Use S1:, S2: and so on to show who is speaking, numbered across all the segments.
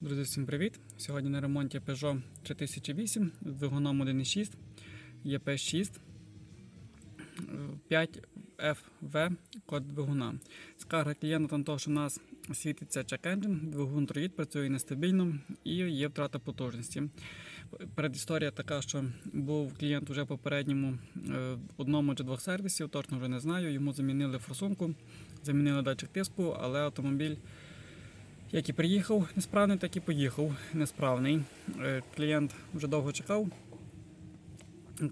S1: Друзі, всім привіт! Сьогодні на ремонті Peugeot 3008 з двигуном 1.6 EP6 5FV код двигуна. Скарга клієнта на те, що у нас світиться engine, двигун троїд працює нестабільно і є втрата потужності. Передісторія така, що був клієнт вже в попередньому е, одному чи двох сервісів, точно вже не знаю. Йому замінили форсунку, замінили датчик тиску, але автомобіль. Як і приїхав несправний, так і поїхав несправний. Е, Клієнт вже довго чекав.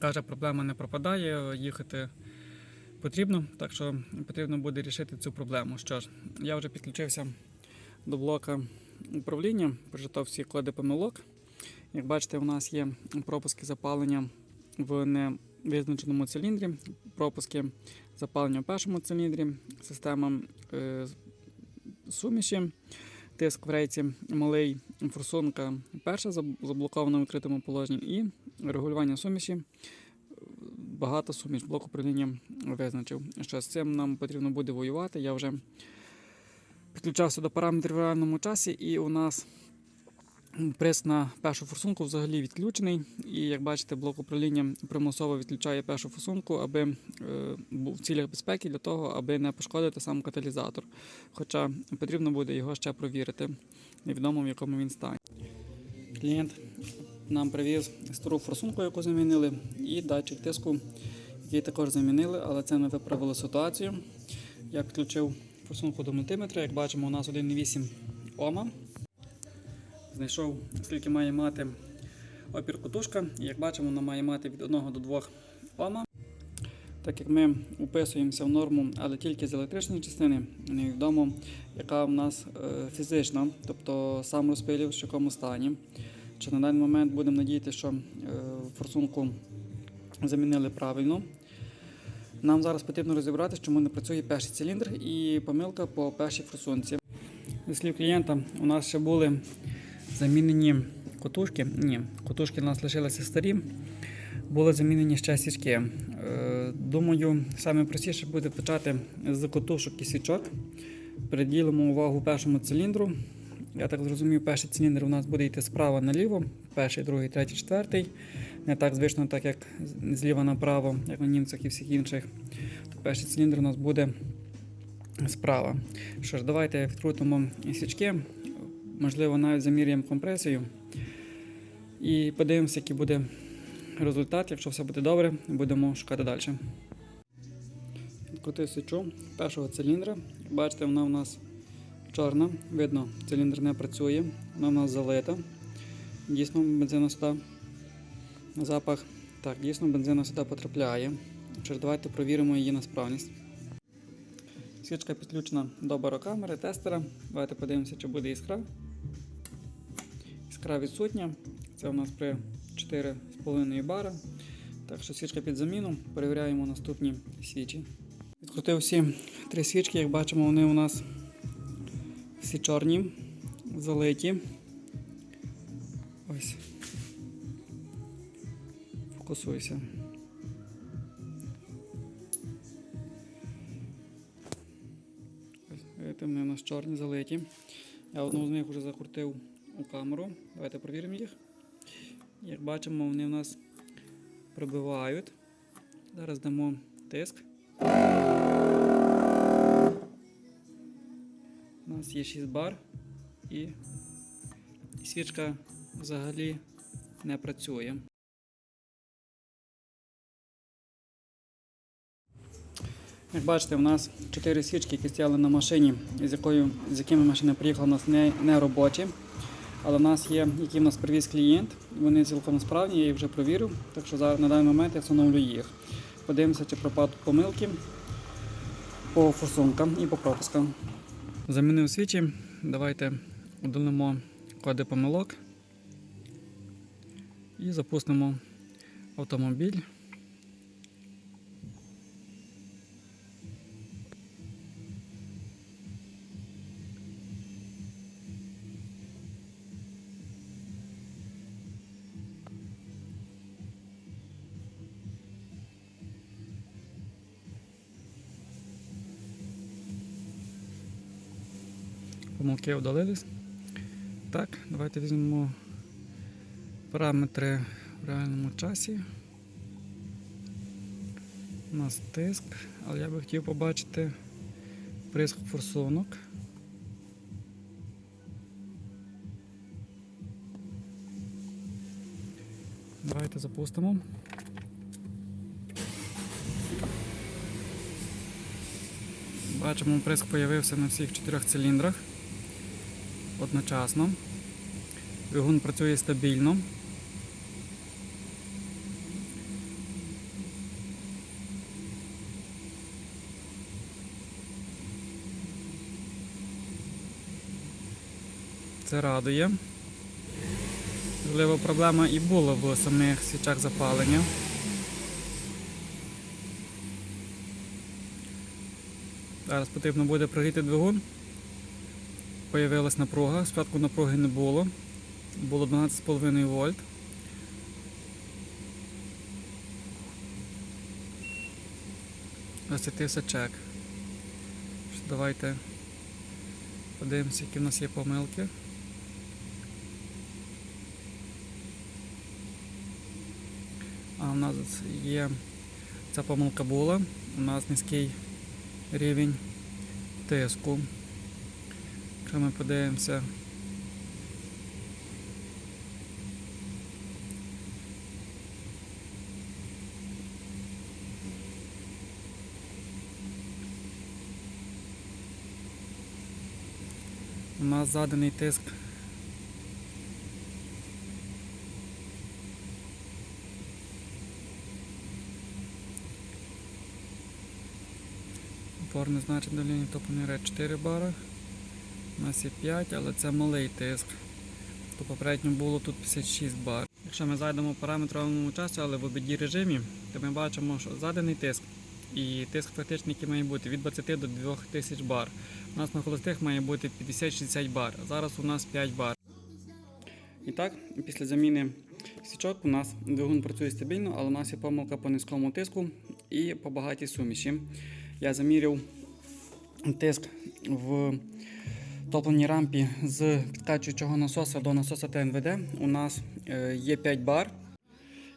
S1: Каже, проблема не пропадає, їхати потрібно, так що потрібно буде рішити цю проблему. Що ж, я вже підключився до блока управління, прочитав всі коди помилок. Як бачите, у нас є пропуски запалення в невизначеному циліндрі, пропуски запалення в першому циліндрі, система е, суміші. Тиск в рейці малий, форсунка перша заб- заблокована в відкритому положенні і регулювання суміші. Багато суміш блок управління визначив. Що з цим нам потрібно буде воювати. Я вже підключався до параметрів в реальному часі, і у нас приск на першу форсунку взагалі відключений. І як бачите, блок управління примусово відключає першу форсунку, аби е, був в цілях безпеки для того, аби не пошкодити сам каталізатор. Хоча потрібно буде його ще провірити. Невідомо в якому він стані. Клієнт нам привіз стару форсунку, яку замінили, і датчик тиску, який також замінили, але це не виправило ситуацію. Я підключив форсунку до мультиметра. Як бачимо, у нас 1,8 Ома. Знайшов, скільки має мати опір кутушка. Як бачимо, вона має мати від 1 до 2 Ома. Так як ми уписуємося в норму, але тільки з електричної частини, невідомо, яка в нас е, фізична, тобто сам розпилів, в якому стані. Чи на даний момент будемо надіятися, що е, форсунку замінили правильно. Нам зараз потрібно розібратися, чому не працює перший циліндр і помилка по першій форсунці. Зі слів клієнта, у нас ще були замінені котушки. Ні, котушки у нас лишилися старі. Були замінені ще січки. Е, Думаю, саме простіше буде почати з котушок і свічок. Приділимо увагу першому циліндру. Я так зрозумів, перший циліндр у нас буде йти справа наліво, перший, другий, третій, четвертий. Не так звично, так як зліва направо, як на німцях і всіх інших. Перший циліндр у нас буде справа. Що ж, давайте відкрутимо свічки, можливо, навіть заміряємо компресію. І подивимося, який буде результат. Якщо все буде добре, будемо шукати далі. Відкрутив свічу першого циліндра. Бачите, вона в нас чорна. Видно, циліндр не працює, вона в нас залита. Дійсно, бензина сюди запах. Так, дійсно, бензина сюди потрапляє. Ж, давайте провіримо її на справність. Свічка підключена до барокамери, тестера. Давайте подивимося, чи буде іскра. Іскра відсутня. Це у нас при 4,5 бара. Так що свічка під заміну. Перевіряємо наступні свічі. Відкрутив всі три свічки, як бачимо, вони у нас всі чорні, залиті. Ось. Фокусуйся. Ось, вони у нас чорні залиті. Я одну з них вже закрутив у камеру. Давайте перевіримо їх. Як бачимо, вони у нас пробивають. Зараз дамо тиск. У нас є 6 бар і свічка взагалі не працює. Як бачите, у нас 4 свічки, які стояли на машині, з, якою, з якими машина приїхала, у нас не, не робочі. Але в нас є, які в нас привіз клієнт, вони цілком справні, я їх вже провірив, так що зараз на даний момент я встановлю їх. Подивимося, чи пропадуть помилки по форсункам і по пропускам. Замінив свічі. Давайте удалимо коди помилок і запустимо автомобіль. Помилки удалились. так, давайте візьмемо параметри в реальному часі. У нас тиск, але я би хотів побачити приск форсунок. Давайте запустимо. Бачимо, приск з'явився на всіх чотирьох циліндрах одночасно. Двигун працює стабільно. Це радує. Можливо, проблема і була в самих свічах запалення. Зараз потрібно буде прогріти двигун. Появилась напруга. Спочатку напруги не було. Було 12,5 вольт. Засвітився чек. Давайте подивимося, які в нас є помилки. А в нас є ця помилка була. У нас низький рівень тиску. Якщо ми подивимося. У нас заданий тиск Опорне значення давлення топонера 4 бара. У нас є 5, але це малий тиск. То попередньо було тут 56 бар. Якщо ми зайдемо в параметровому часі, але в обіді режимі, то ми бачимо, що заданий тиск і тиск фактичний, який має бути від 20 до 2000 бар. У нас на холостих має бути 50-60 бар. Зараз у нас 5 бар. І так, після заміни свічок у нас двигун працює стабільно, але у нас є помилка по низькому тиску і по багатій суміші. Я заміряв тиск в топленій рампі з підкачуючого насоса до насоса ТНВД. У нас е, є 5 бар.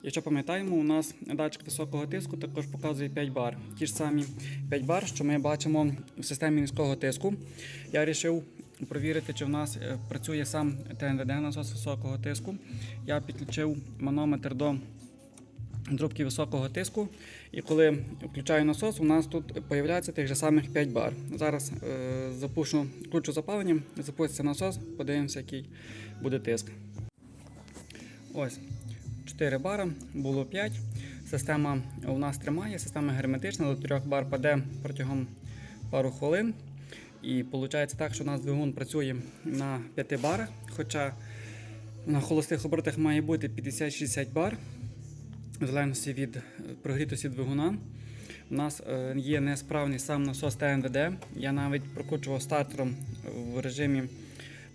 S1: Якщо пам'ятаємо, у нас датчик високого тиску також показує 5 бар. Ті ж самі 5 бар, що ми бачимо в системі низького тиску. Я вирішив провірити, чи в нас е, працює сам ТНВД насос високого тиску. Я підключив манометр до трубки високого тиску. І коли включаю насос, у нас тут з'являється тих же самих 5 бар. Зараз е, запущу, включу запалення, запуститься насос, подивимося, який буде тиск. Ось 4 бара, було 5. Система у нас тримає, система герметична, до 3 бар паде протягом пару хвилин. І виходить так, що у нас двигун працює на 5 барах, хоча на холостих оборотах має бути 50-60 бар в залежності від прогрітості двигуна. У нас е, є несправний сам насос ТНВД. Я навіть прокручував стартером в режимі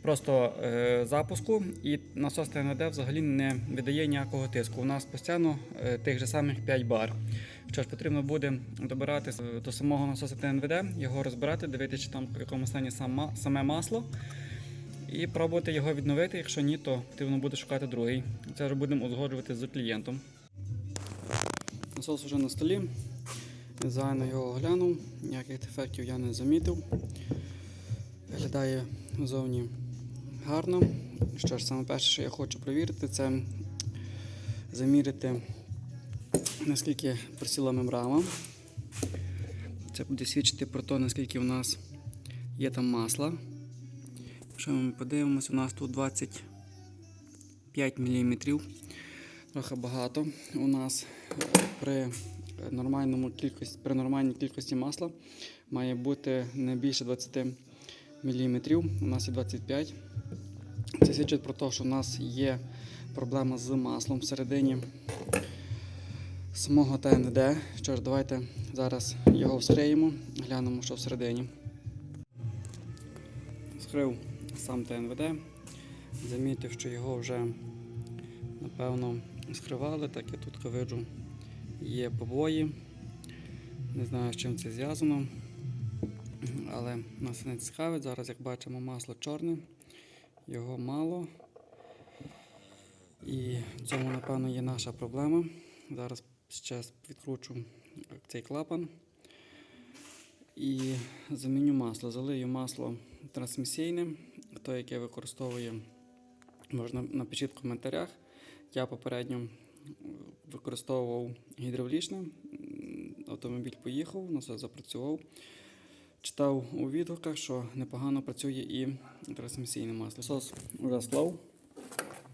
S1: просто е, запуску, і насос ТНВД взагалі не видає ніякого тиску. У нас постійно е, тих же самих 5 бар. Що ж, потрібно буде добирати до самого насоса ТНВД, його розбирати, дивитися, чи там в якому стані саме масло. І пробувати його відновити. Якщо ні, то потрібно буде шукати другий. Це вже будемо узгоджувати з клієнтом. Насос вже на столі. Зайно його оглянув, ніяких дефектів я не замітив. Виглядає зовні гарно. Що ж, саме перше, що я хочу перевірити, це заміряти, наскільки просіла мембрана. Це буде свідчити про те, наскільки у нас є там масла. Якщо ми подивимося, у нас тут 25 мм. Трохи багато. У нас при нормальному кількості, при нормальній кількості масла має бути не більше 20 мм. У нас є 25 Це свідчить про те, що у нас є проблема з маслом всередині самого ТНД. Що ж, давайте зараз його вскриємо, глянемо, що всередині. Вскрив сам ТНВД, замітив, що його вже напевно скривали, так я тут виджу, є побої. Не знаю, з чим це зв'язано, але нас не цікавить. Зараз, як бачимо, масло чорне його мало. І в цьому, напевно, є наша проблема. Зараз ще відкручу цей клапан і заміню масло. Залию масло трансмісійне. Хто яке використовує, можна напишіть в коментарях. Я попередньо використовував гідравлічне. Автомобіль поїхав, насос запрацював. Читав у відгуках, що непогано працює і трансмісійне масло. Сос вже склав.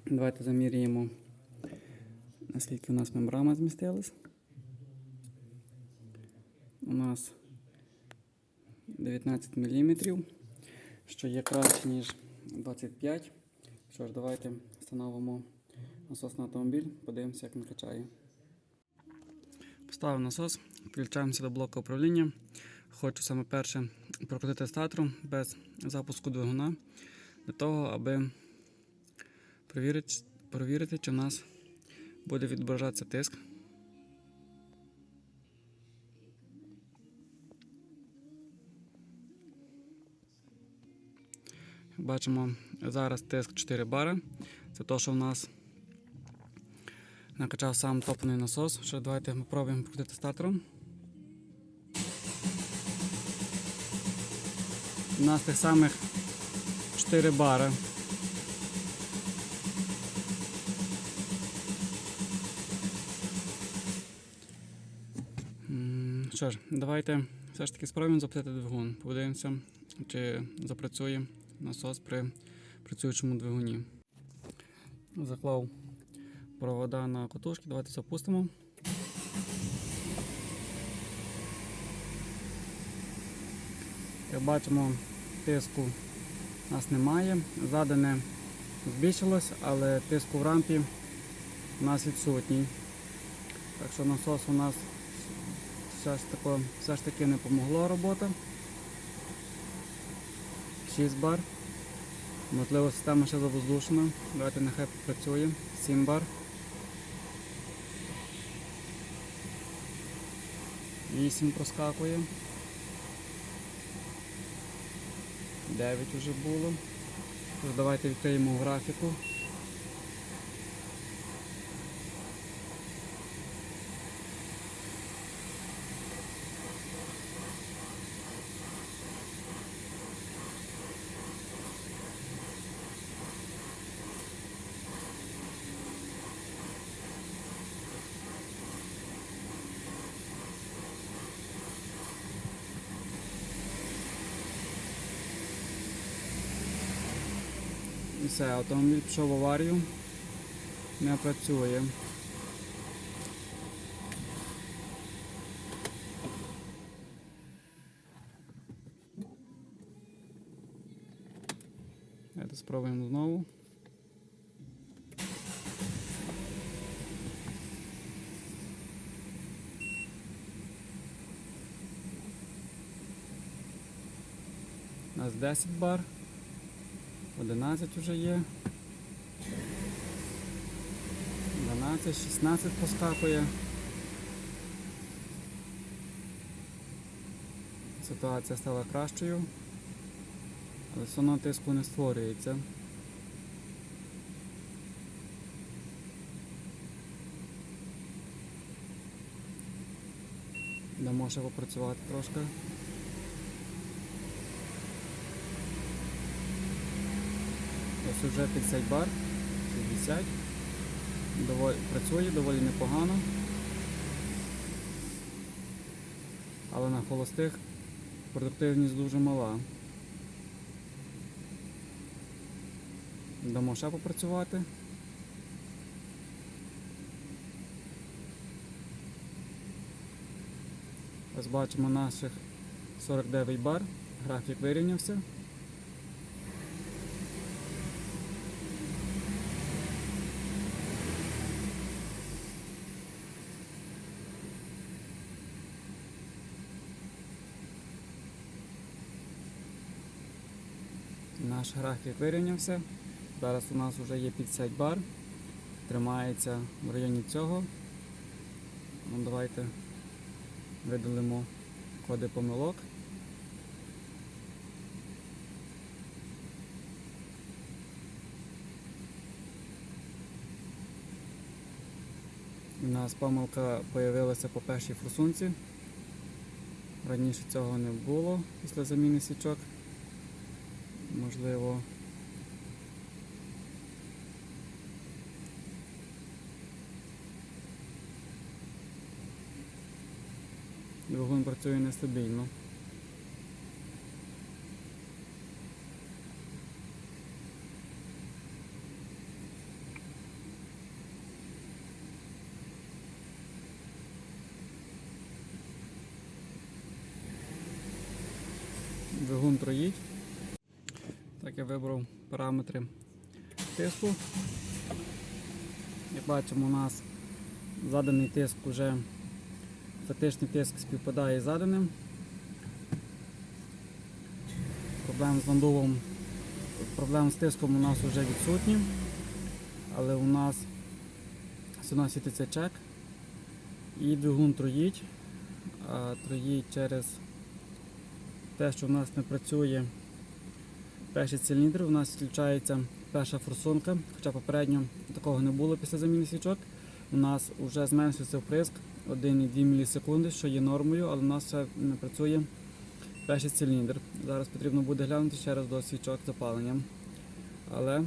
S1: Давайте заміряємо, наскільки у нас мембрана змістилась. У нас 19 мм, що є краще, ніж 25 Що ж, давайте встановимо насос на автомобіль, подивимося, як він качає. Поставив насос, включаємося до блоку управління. Хочу саме перше прокрутити статору без запуску двигуна для того, аби перевірити, перевірити, чи в нас буде відображатися тиск. Бачимо зараз тиск 4 бари. Це те, що в нас накачав сам топний насос. Ще давайте ми пробуємо покрутити статором. У нас тих самих 4 бари. Що ж, давайте все ж таки спробуємо запустити двигун. Подивимося, чи запрацює насос при працюючому двигуні. Заклав провода на котушки, давайте запустимо. Як бачимо, тиску у нас немає. Задане збільшилось, але тиску в рампі у нас відсутній. Так що насос у нас все ж, тако, все ж таки не помогла робота. 6 бар. Можливо, система ще завоздушена. Давайте нехай працює. 7 бар. 8 проскакує. 9 вже було. Тож давайте відкриємо графіку. Все, автомобіль пішов в аварію. Не працює. Давайте спробуємо знову. У нас 10 бар. 11 вже є. 12, 16 поскакує. Ситуація стала кращою, але все одно тиску не створюється. Дамо ще попрацювати трошки. Ось вже 50 бар, 60. Доволі, працює доволі непогано. Але на холостих продуктивність дуже мала. Дамо ще попрацювати. Ось бачимо наших 49 бар, графік вирівнявся. Наш графік вирівнявся. Зараз у нас вже є 50 бар, тримається в районі цього. Ну, Давайте видалимо коди помилок. У нас помилка з'явилася по першій форсунці. Раніше цього не було після заміни свічок. Можливо. Двигун працює нестабільно. Двигун троїть. Так я вибрав параметри тиску. Як бачимо, у нас заданий тиск вже фактичний тиск співпадає з заданим. Проблем з надувом, проблем з тиском у нас вже відсутні, але у нас все одно світиться чек і двигун троїть, а троїть через те, що в нас не працює перший циліндр, у нас включається перша форсунка, хоча попередньо такого не було після заміни свічок. У нас вже зменшився вприск 1,2 мілісекунди, що є нормою, але у нас ще не працює перший циліндр. Зараз потрібно буде глянути ще раз до свічок запаленням. Але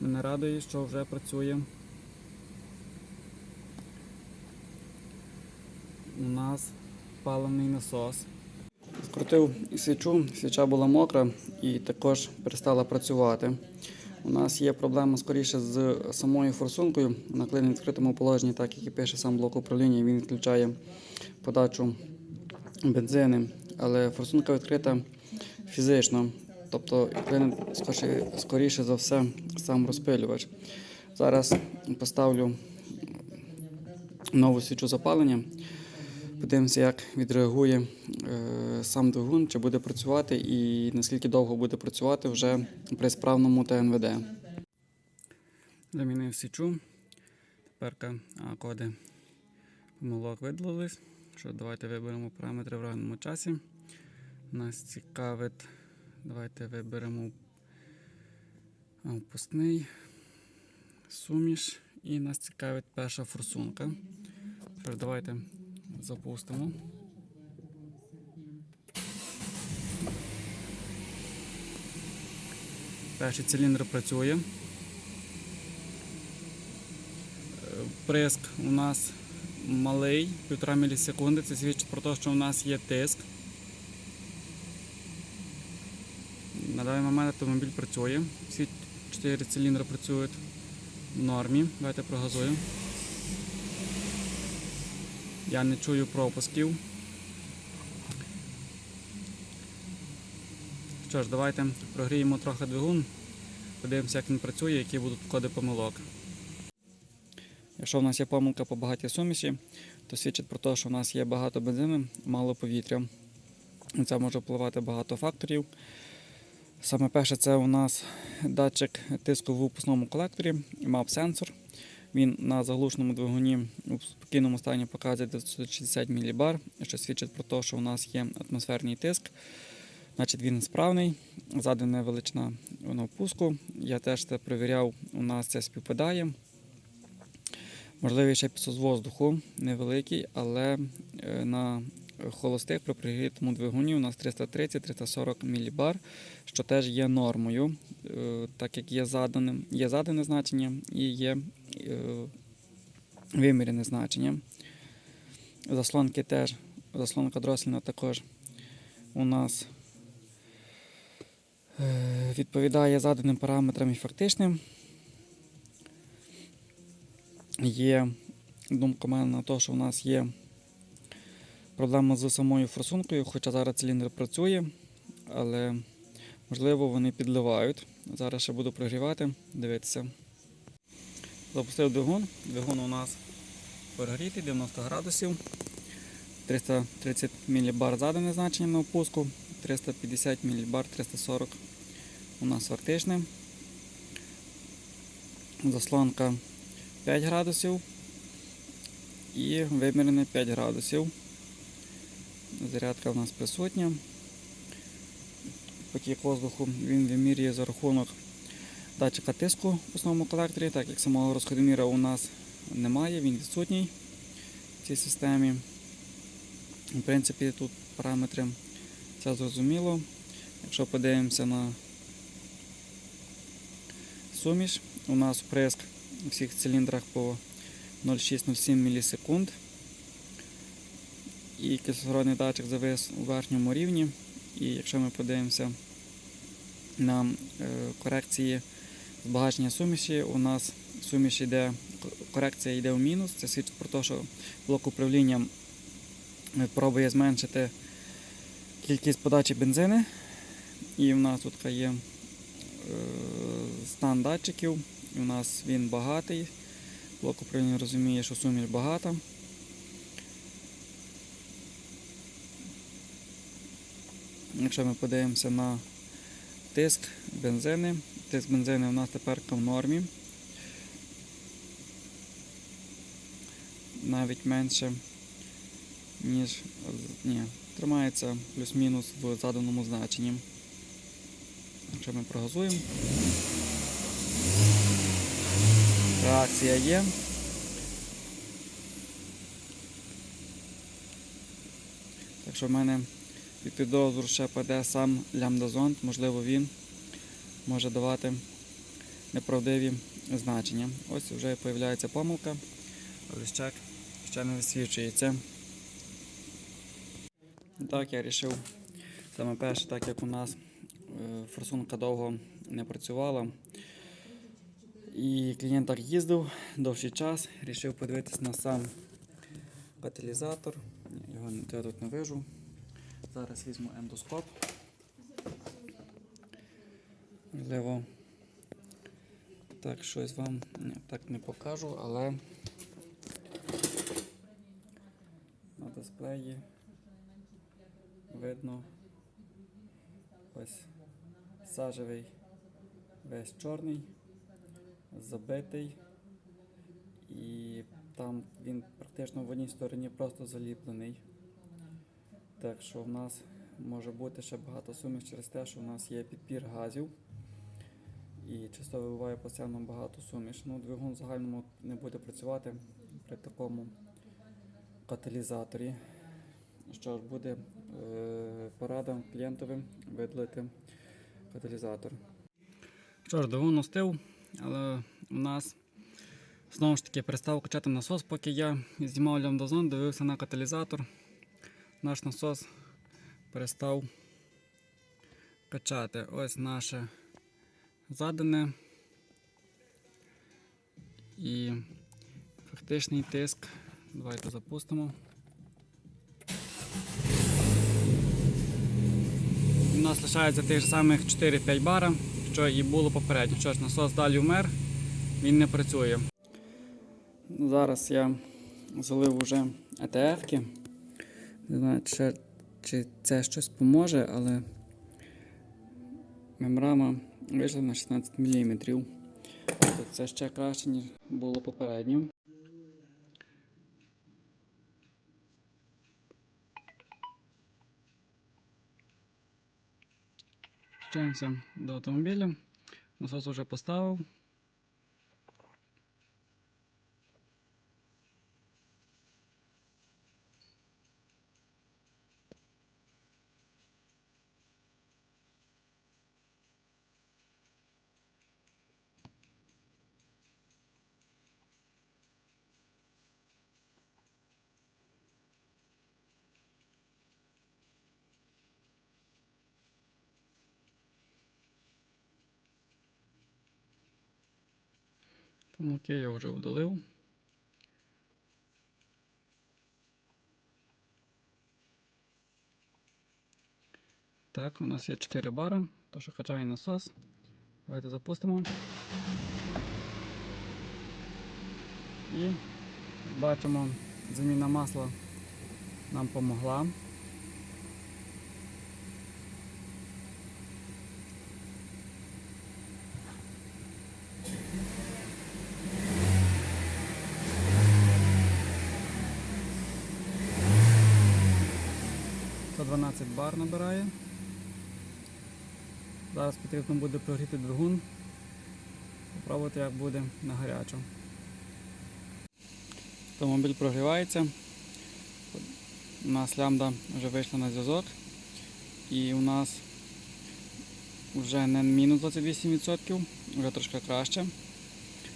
S1: мене радує, що вже працює у нас паливний насос. Скрутив свічу, свіча була мокра і також перестала працювати. У нас є проблема скоріше з самою форсункою. На клині відкритому положенні, так як і пише сам блок управління, він відключає подачу бензини, але форсунка відкрита фізично, тобто клин скоріше, скоріше за все сам розпилювач. Зараз поставлю нову свічу запалення. Подивимося, як відреагує е, сам двигун, чи буде працювати і наскільки довго буде працювати вже при справному ТНВД. Замінив свічу. Тепер коди помилок видалились. Що, давайте виберемо параметри в реальному часі. Нас цікавить. Давайте виберемо впускний, суміш і нас цікавить перша форсунка. Ж, давайте запустимо. Перший циліндр працює. Е, Приск у нас малий, 1,5 мілісекунди. Це свідчить про те, що у нас є тиск. На даний момент автомобіль працює. Всі 4 циліндри працюють в нормі. Давайте прогазуємо. Я не чую пропусків. Що ж, давайте прогріємо трохи двигун, подивимося, як він працює, які будуть коди помилок. Якщо в нас є помилка по багатій суміші, то свідчить про те, що в нас є багато бензину, мало повітря. Це може впливати багато факторів. Саме перше, це у нас датчик тиску в випускному колекторі, мав сенсор. Він на заглушеному двигуні у спокійному стані показує 960 мілібар, що свідчить про те, що у нас є атмосферний тиск. Значить, він справний, ззаду величина на впуску. Я теж це перевіряв, у нас це співпадає. Можливий ще підсос воздуху невеликий, але е, на холостих при пригрітому двигуні у нас 330-340 мілібар, що теж є нормою, е, так як є задане, є задане значення і є е, вимірене значення. Заслонки теж, заслонка дросліна також у нас е, відповідає заданим параметрам і фактичним. Є думка в мене на те, що у нас є проблема з самою форсункою, хоча зараз циліндр працює, але можливо вони підливають. Зараз ще буду прогрівати, дивитися. Запустив двигун. Двигун у нас перегрітий 90 градусів. 330 мілібар задане значення на опуску, 350 мілібар 340 у нас фактичне. Заслонка 5 градусів і вимірене 5 градусів. Зарядка в нас присутня. Потік воздуху він вимірює за рахунок датчика тиску в основному колекторі, так як самого розходоміра у нас немає, він відсутній в цій системі. В принципі, тут параметри це зрозуміло. Якщо подивимося на суміш, у нас вприск у всіх циліндрах по 0,6-0,7 мілісекунд. І кислородний датчик завис у верхньому рівні. І якщо ми подивимося на е, корекції збагачення суміші, у нас суміш йде, корекція йде у мінус. Це свідчить про те, що блок управління е, пробує зменшити кількість подачі бензини. І в нас тут є е, стан датчиків, і у нас він багатий. Блок управління розуміє, що суміш багата. Якщо ми подивимося на тиск бензини, тиск бензини у нас тепер в нормі. Навіть менше, ніж ні, тримається плюс-мінус в заданому значенні. Якщо ми прогазуємо, реакція є. Так що в мене під підозру ще паде сам лямбдазон, можливо він може давати неправдиві значення. Ось вже з'являється помилка, ще, ще не висвічується. Так, я вирішив саме перше, так як у нас е, форсунка довго не працювала. І клієнт так їздив довший час, вирішив подивитися на сам каталізатор. Його я тут не вижу. Зараз візьму ендоскоп. Можливо, так щось вам ні, так не покажу, але на дисплеї видно ось сажевий весь чорний, забитий, і там він практично в одній стороні просто заліплений. Так що в нас може бути ще багато суміш через те, що в нас є підпір газів. І часто вибуває постійно багато суміш. Ну, двигун в загальному не буде працювати при такому каталізаторі. Що ж буде е, порада клієнтові видалити каталізатор. Що ж, двигун остив, але у нас знову ж таки перестав качати насос, поки я знімав лямбдазон, дивився на каталізатор. Наш насос перестав качати. Ось наше задане і фактичний тиск. Давайте запустимо. У нас лишається тих же самих 4-5 бара, що і було попередньо. Що ж, насос далі вмер, він не працює. Зараз я залив уже ETF-ки. Не знаю, чи, чи це щось поможе, але мембрана вийшла на 16 мм. Тобто це ще краще, ніж було попередньо. Включаємося до автомобіля. Насос вже поставив. Помилки я вже удалив. Так, у нас є 4 бари, то що качає насос. Давайте запустимо. І бачимо, заміна масла нам помогла. Сто 12 бар набирає. Зараз потрібно буде прогріти двигун. Попробувати як буде на гарячу. Автомобіль прогрівається. У нас лямбда вже вийшла на зв'язок. І у нас вже не мінус 28%, вже трошки краще.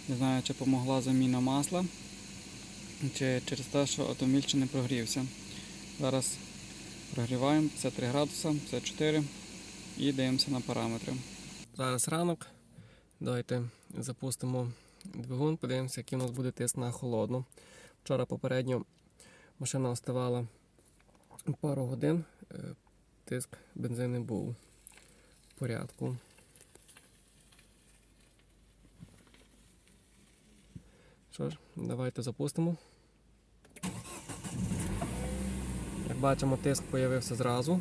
S1: Не знаю, чи допомогла заміна масла, чи через те, що автомобіль ще не прогрівся. Зараз прогріваємо 53 градуса, 54 і дивимося на параметри.
S2: Зараз ранок. Давайте запустимо двигун, подивимося, який у нас буде тиск на холодну. Вчора попередньо машина оставала пару годин. е, Тиск бензину був в порядку. Що ж, давайте запустимо. Як бачимо, тиск з'явився зразу.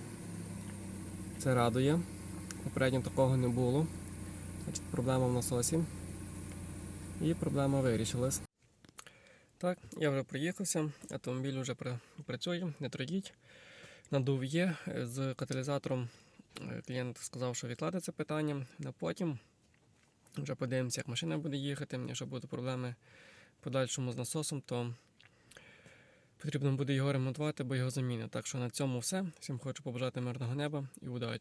S2: Це радує. Попередньо такого не було. Значить, проблема в насосі. І проблема вирішилась. Так, я вже приїхався, автомобіль вже працює, не трудіть. Надув є. Е, З каталізатором е, клієнт сказав, що відкладе це питання на потім. Вже подивимося, як машина буде їхати. Якщо будуть проблеми в подальшому з насосом, то потрібно буде його ремонтувати, бо його замінять. Так що на цьому все. Всім хочу побажати мирного неба і удачі.